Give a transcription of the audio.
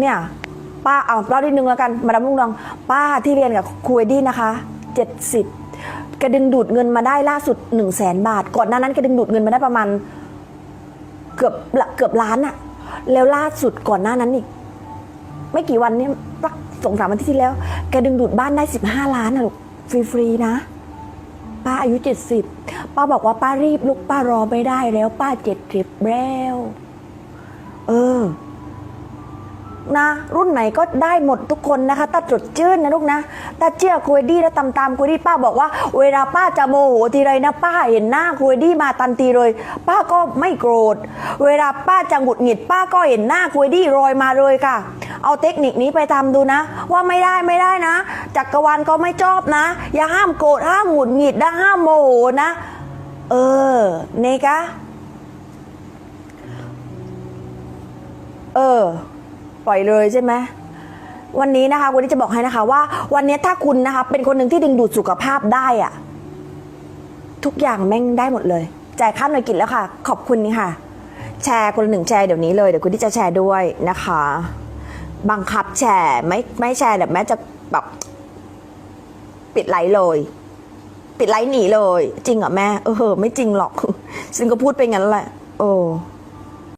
เนี่ยป้าเอาเล่าดีนึงแล้วกันมาดามุ่งเรืองป้าที่เรียนกับครูเอดี้นะคะเจ็ดสิบกระดึงดูดเงินมาได้ล่าสุด1นึ่งแสนบาท ก่อนหน้านั้นกระดึงดูดเงินมาได้ประมาณเกือบเกือบล้านอะแล้วล่าสุดก่อนหน้านั้นอีกไม่กี่วันนี้ปลักสงสามวันที่แล้วกระดึงดูดบ้านได้สิบห้าล้านนะลูกฟรีๆนะ ป้าอายุเจ็ดสิบป้าบอกว่าป้ารีบลุกป้ารอไม่ได้แล้ว ป้าเจ็ดสิบแล้ว นะ รุ่นไหนก็ได้หมดทุกคนนะคะตาจดจื้นนะลูกนะตาเชื่อคุยดีและตำตามคุยดี้ป้าบอกว่า เวลาป้าจะโมโหทีไรนะป้าเห็นหน้าคุยดี้มาตันตีเลย ป้าก็ไม่โกรธ เวลาป้าจะหงุดหงิด ป้าก็เห็นหน้าคุยดี้รอยมาเลยค่ะ เอาเทคนิคนี้ไปทำดูนะ ว่าไม่ได้ไม่ได้นะ จักรวาลก็ไม่ชอบนะ อย่าห้ามโกรธห้ามหงุดหงิดและห้ามโมโหนะ เออเนี่กะเออ ปล่อยเลยใช่ไหมวันนี้นะคะวันนี้จะบอกให้นะคะว่า วันนี้ถ้าคุณนะคะ เป็นคนหนึ่งที่ดึงดูดสุขภาพได้อะทุกอย่างแม่งได้หมดเลยจ่ายค่าหน่วยกิจแล้วค่ะ ขอบคุณนี่ค่ะ แชร์คนหนึ่งแชร์เดี๋ยวนี้เลยเดี๋ยวคุณที่จะแชร์ด้วยนะคะ บังคับแชร์ไม่ไม่แชร์แบบแม้จะแบบปิดไลฟ์เลย ปิดไลฟ์หนีเลย จริงเหรอแม่เออไม่จริงหรอกซึ่งก็พูดไปงั้นแหละโอ้